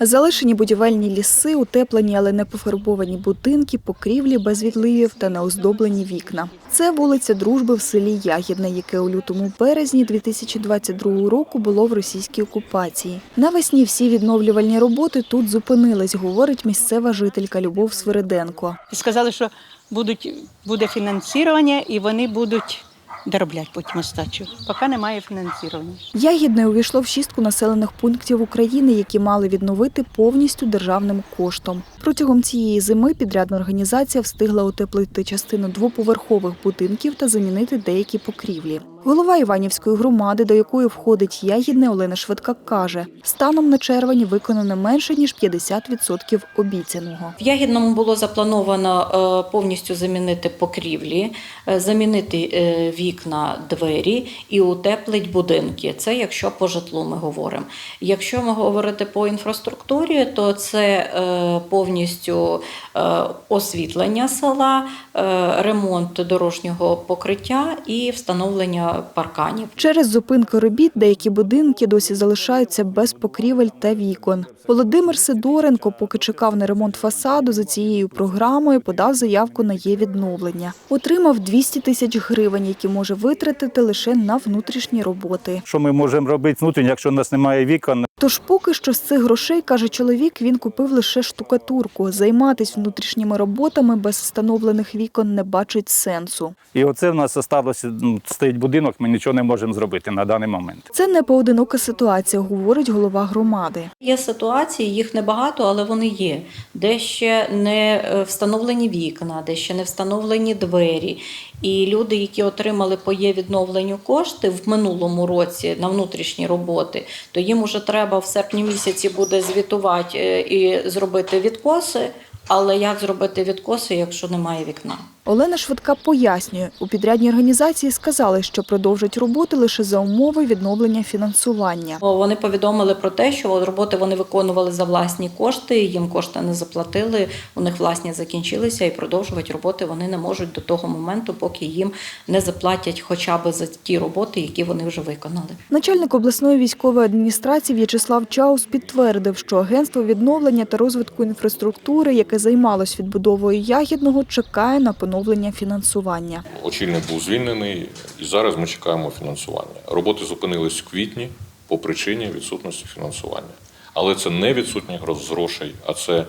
Залишені будівельні ліси, утеплені, але не пофарбовані будинки, покрівлі без відливів та неоздоблені вікна. Це вулиця Дружби в селі Ягідне, яке у лютому березні 2022 року було в російській окупації. Навесні всі відновлювальні роботи тут зупинились, говорить місцева жителька Любов Свириденко. Сказали, що будуть, буде фінансування і вони будуть доробляти потім остачу. Поки немає фінансування. Ягідне увійшло в шістку населених пунктів України, які мали відновити повністю державним коштом. Протягом цієї зими підрядна організація встигла утеплити частину двоповерхових будинків та замінити деякі покрівлі. Голова Іванівської громади, до якої входить Ягідне, Олена Швидка каже, станом на червень виконано менше ніж 50% обіцяного. В Ягідному було заплановано е, повністю замінити покрівлі, е, замінити е, вікна, двері і утеплить будинки. Це якщо по житлу ми говоримо. Якщо ми говорити по інфраструктурі, то це повністю освітлення села, ремонт дорожнього покриття і встановлення парканів. Через зупинку робіт деякі будинки досі залишаються без покрівель та вікон. Володимир Сидоренко, поки чекав на ремонт фасаду, за цією програмою подав заявку на її відновлення. Отримав 200 тисяч гривень, які може витратити лише на внутрішні роботи. Що ми можемо робити внутрішньо, якщо у нас немає вікон? Тож поки що з цих грошей, каже чоловік, він купив лише штукатурку. Займатись внутрішніми роботами без встановлених вікон не бачить сенсу. І оце в нас залишилося, ну, стоїть будинок, ми нічого не можемо зробити на даний момент. Це не поодинока ситуація, говорить голова громади. Є ситуації, їх небагато, але вони є. Де ще не е, встановлені вікна, де ще не встановлені двері. І люди, які отримали по є відновленню кошти в минулому році на внутрішні роботи, то їм уже треба в серпні місяці буде звітувати е, і зробити відкоси. Але як зробити відкоси, якщо немає вікна? Олена Швидка пояснює, у підрядній організації сказали, що продовжать роботи лише за умови відновлення фінансування. Вони повідомили про те, що роботи вони виконували за власні кошти, їм кошти не заплатили, у них власні закінчилися, і продовжувати роботи вони не можуть до того моменту, поки їм не заплатять хоча б за ті роботи, які вони вже виконали. Начальник обласної військової адміністрації В'ячеслав Чаус підтвердив, що агентство відновлення та розвитку інфраструктури, яке займалось відбудовою ягідного, чекає на поновлення фінансування. Очільник був звільнений, і зараз ми чекаємо фінансування. Роботи зупинились в квітні по причині відсутності фінансування. Але це не відсутність грошей, а це е,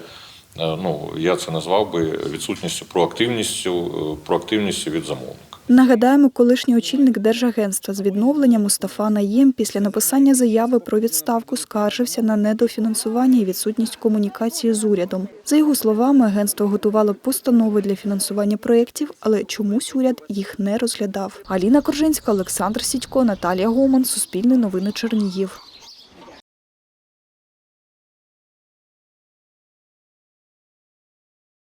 ну я це назвав би відсутністю проактивністю, е, проактивністю від замовника. Нагадаємо, колишній очільник Держагентства з відновлення Мустафа Наєм після написання заяви про відставку скаржився на недофінансування і відсутність комунікації з урядом. За його словами, агентство готувало постанови для фінансування проєктів, але чомусь уряд їх не розглядав. Аліна Коржинська, Олександр Сідько, Наталія Гоман, Суспільне новини Чернігів.